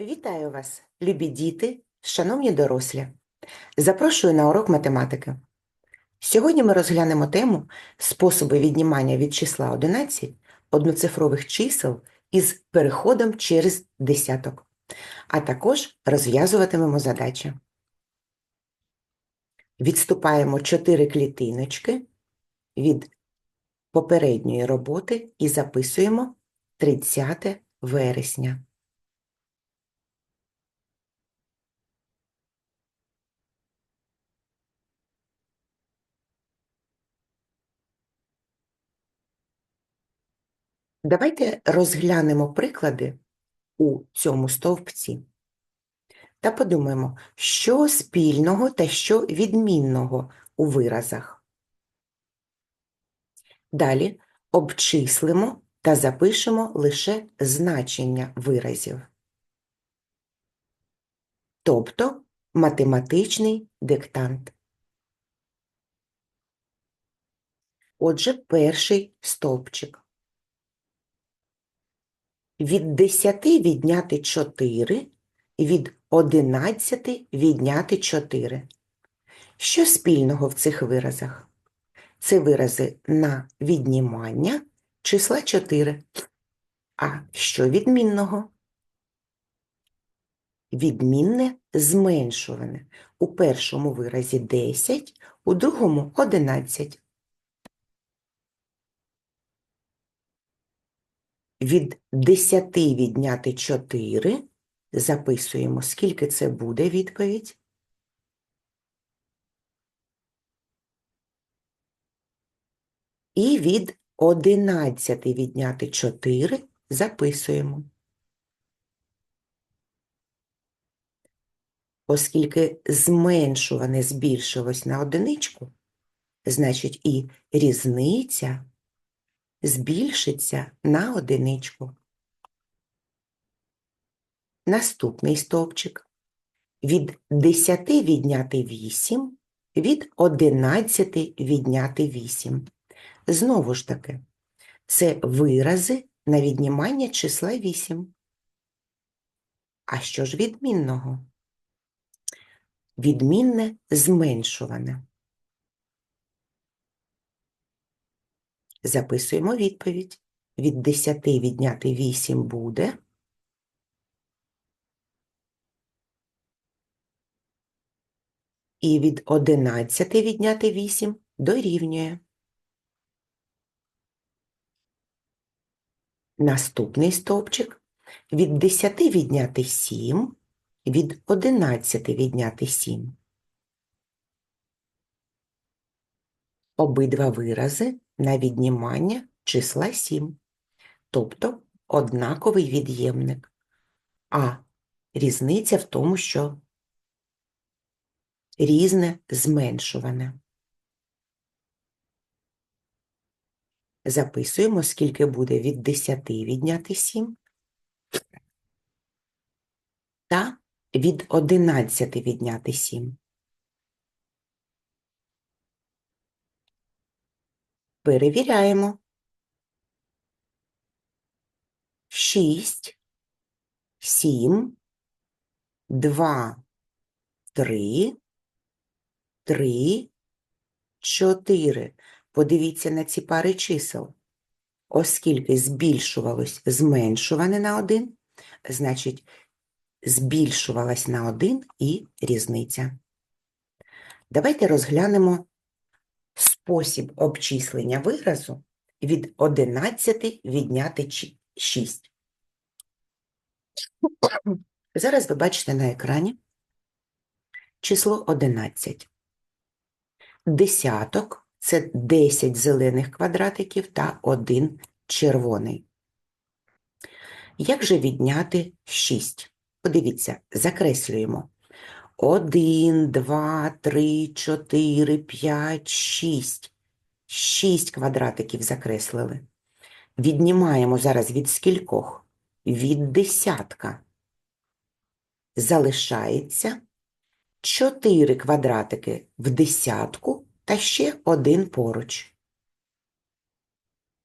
Вітаю вас, любі діти, шановні дорослі. Запрошую на урок математики. Сьогодні ми розглянемо тему способи віднімання від числа 11 одноцифрових чисел із переходом через десяток, а також розв'язуватимемо задачі. Відступаємо 4 клітиночки від попередньої роботи і записуємо 30 вересня. Давайте розглянемо приклади у цьому стовпці та подумаємо, що спільного та що відмінного у виразах. Далі обчислимо та запишемо лише значення виразів. Тобто математичний диктант. Отже, перший стовпчик. Від 10 відняти 4, від 11 відняти 4. Що спільного в цих виразах? Це вирази на віднімання числа 4. А що відмінного? Відмінне зменшуване. У першому виразі 10, у другому 11. Від 10 відняти 4 записуємо, скільки це буде відповідь. І від 11 відняти 4 записуємо. Оскільки зменшуване збільшилось на одиничку, значить і різниця збільшиться на одиничку. Наступний стовпчик. Від 10 відняти 8, від 11 відняти 8. Знову ж таки, це вирази на віднімання числа 8. А що ж відмінного? Відмінне зменшуване. Записуємо відповідь. Від 10 відняти 8 буде. І від 11 відняти 8 дорівнює. Наступний стовпчик. Від 10 відняти 7, від 11 відняти 7. Обидва вирази на віднімання числа 7, тобто однаковий від'ємник. А різниця в тому, що різне зменшуване. Записуємо, скільки буде від 10 відняти 7 та від 11 відняти 7. Перевіряємо. 6, 7, 2, 3, 3, 4. Подивіться на ці пари чисел. Оскільки збільшувалось зменшуване на 1, значить, збільшувалась на 1 і різниця. Давайте розглянемо спосіб обчислення виразу від 11 відняти 6. Зараз ви бачите на екрані число 11. Десяток – це 10 зелених квадратиків та 1 червоний. Як же відняти 6? Подивіться, закреслюємо. 1, 2, 3, 4, 5, 6. 6 квадратиків закреслили. Віднімаємо зараз від скількох? Від десятка. Залишається 4 квадратики в десятку та ще один поруч.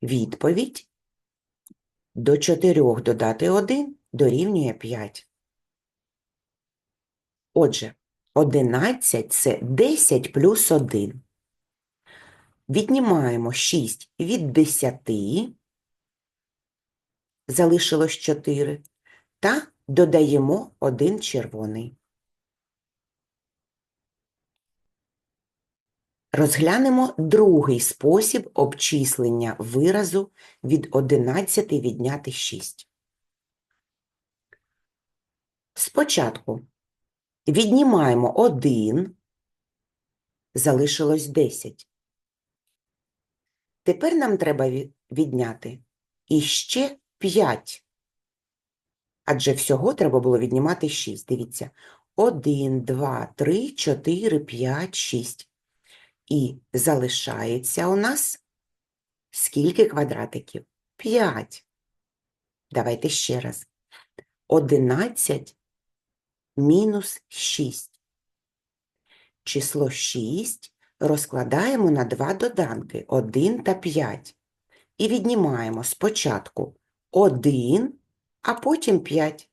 Відповідь до 4 додати 1 дорівнює 5. Отже, 11 – це 10 плюс 1. Віднімаємо 6 від 10, залишилось 4, та додаємо 1 червоний. Розглянемо другий спосіб обчислення виразу від 11 відняти 6. Спочатку віднімаємо 1, залишилось 10. Тепер нам треба відняти іще 5. Адже всього треба було віднімати 6. Дивіться. 1, 2, 3, 4, 5, 6. І залишається у нас скільки квадратиків? 5. Давайте ще раз. 11 мінус 6. Число 6 розкладаємо на два доданки 1 та 5. І віднімаємо спочатку 1, а потім 5.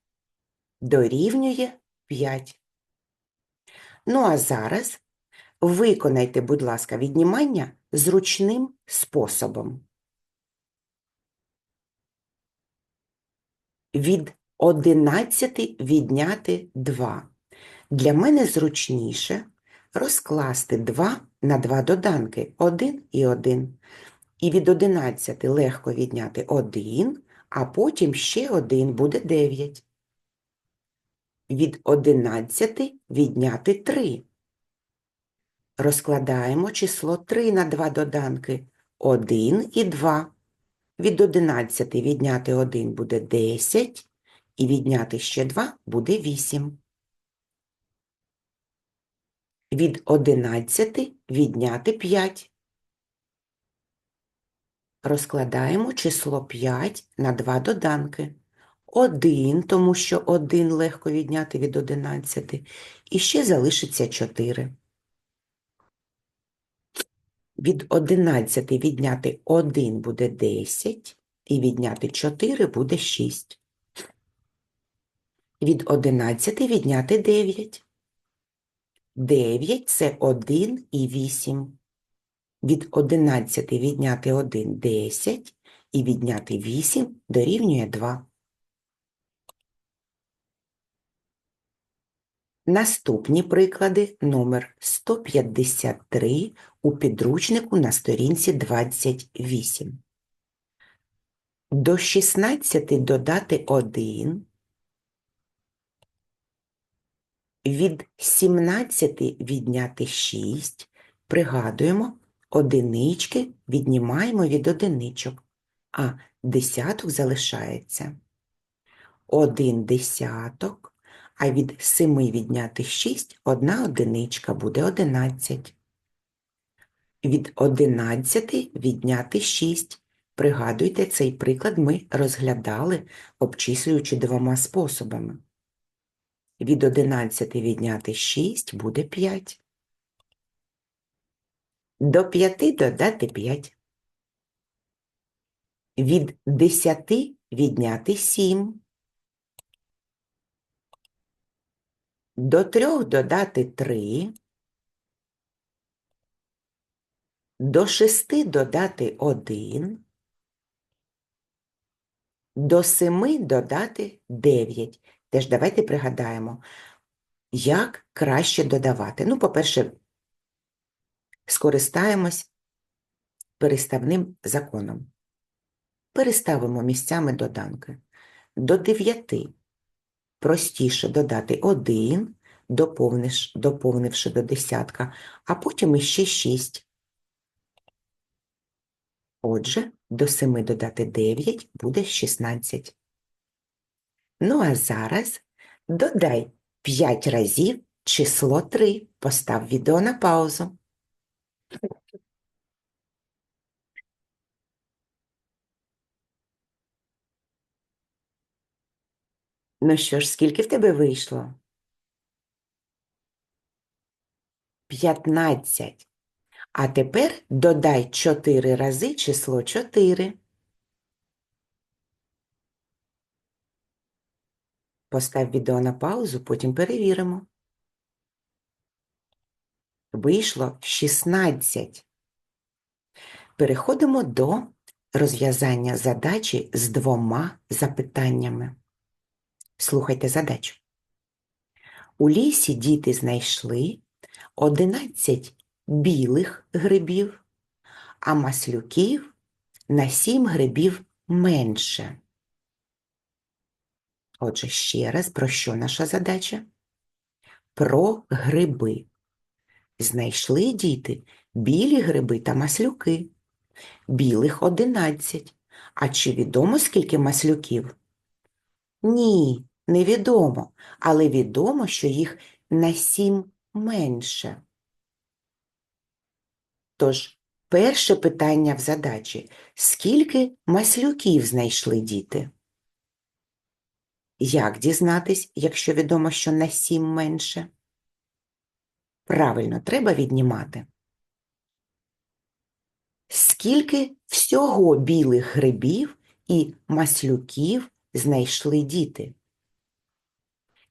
Дорівнює 5. Ну а зараз виконайте, будь ласка, віднімання зручним способом. Від 11 відняти 2. Для мене зручніше розкласти 2 на два доданки 1 і 1. І від 11 легко відняти 1, а потім ще 1 буде 9. Від 11 відняти 3. Розкладаємо число 3 на два доданки 1 і 2. Від 11 відняти 1 буде 10, і відняти ще 2 буде 8. Від 11 відняти 5. Розкладаємо число 5 на два доданки. 1, тому що 1 легко відняти від 11, і ще залишиться 4. Від 11 відняти 1 буде 10, і відняти 4 буде 6. Від 11 відняти 9. 9 – це 1 і 8. Від 11 відняти 1 – 10, і відняти 8 дорівнює 2. Наступні приклади номер 153 у підручнику на сторінці 28. До 16 додати 1, від 17 відняти 6, пригадуємо, одинички віднімаємо від одиничок, а десяток залишається. Один десяток, а від 7 відняти 6 одна одиничка буде 11. Від 11 відняти 6. Пригадуйте, цей приклад ми розглядали, обчислюючи двома способами. Від 11 відняти 6 буде 5. До 5 додати 5. Від 10 відняти 7. До 3 додати 3. До 6 додати 1. До 7 додати 9. Теж давайте пригадаємо, як краще додавати. Ну, по-перше, скористаємось переставним законом. Переставимо місцями доданки. До 9 простіше додати 1, доповнивши до десятка, а потім іще 6. Отже, до 7 додати 9 буде 16. Ну а зараз додай 5 разів число 3. Постав відео на паузу. Ну що ж, скільки в тебе вийшло? 15. А тепер додай 4 рази число 4. Постав відео на паузу, потім перевіримо. Вийшло 16. Переходимо до розв'язання задачі з двома запитаннями. Слухайте задачу. У лісі діти знайшли 11 білих грибів, а маслюків на 7 грибів менше. Отже, ще раз, про що наша задача? Про гриби. Знайшли діти білі гриби та маслюки. Білих 11. А чи відомо, скільки маслюків? Ні, невідомо, але відомо, що їх на 7 менше. Тож, перше питання в задачі – скільки маслюків знайшли діти? Як дізнатись, якщо відомо, що на 7 менше? Правильно, треба віднімати. Скільки всього білих грибів і маслюків знайшли діти?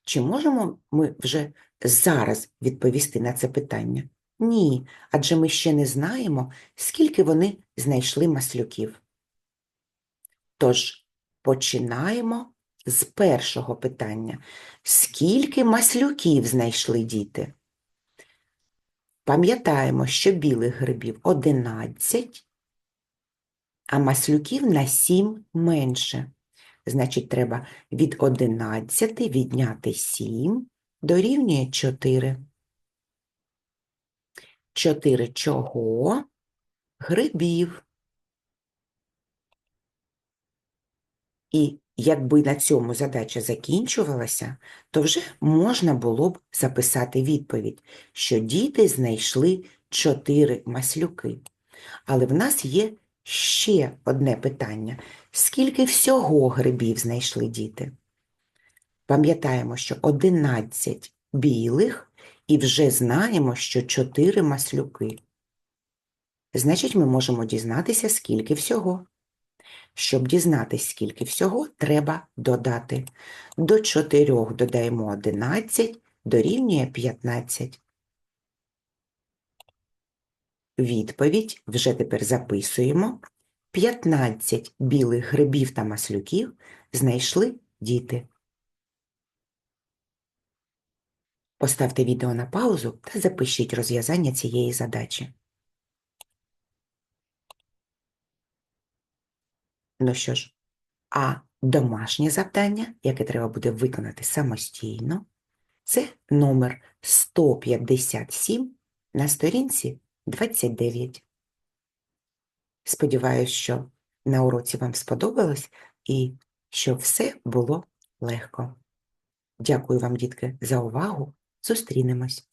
Чи можемо ми вже зараз відповісти на це питання? Ні, адже ми ще не знаємо, скільки вони знайшли маслюків. Тож, починаємо з першого питання. Скільки маслюків знайшли діти? Пам'ятаємо, що білих грибів 11, а маслюків на 7 менше. Значить, треба від 11 відняти 7 дорівнює 4. 4 чого? Грибів. І якби на цьому задача закінчувалася, то вже можна було б записати відповідь, що діти знайшли 4 маслюки. Але в нас є ще одне питання. Скільки всього грибів знайшли діти? Пам'ятаємо, що 11 білих і вже знаємо, що 4 маслюки. Значить, ми можемо дізнатися, скільки всього. Щоб дізнатися, скільки всього, треба додати. До 4 додаємо 11, дорівнює 15. Відповідь вже тепер записуємо. 15 білих грибів та маслюків знайшли діти. Поставте відео на паузу та запишіть розв'язання цієї задачі. Ну що ж, а домашнє завдання, яке треба буде виконати самостійно, це номер 157 на сторінці 29. Сподіваюсь, що на уроці вам сподобалось і що все було легко. Дякую вам, дітки, за увагу. Зустрінемось.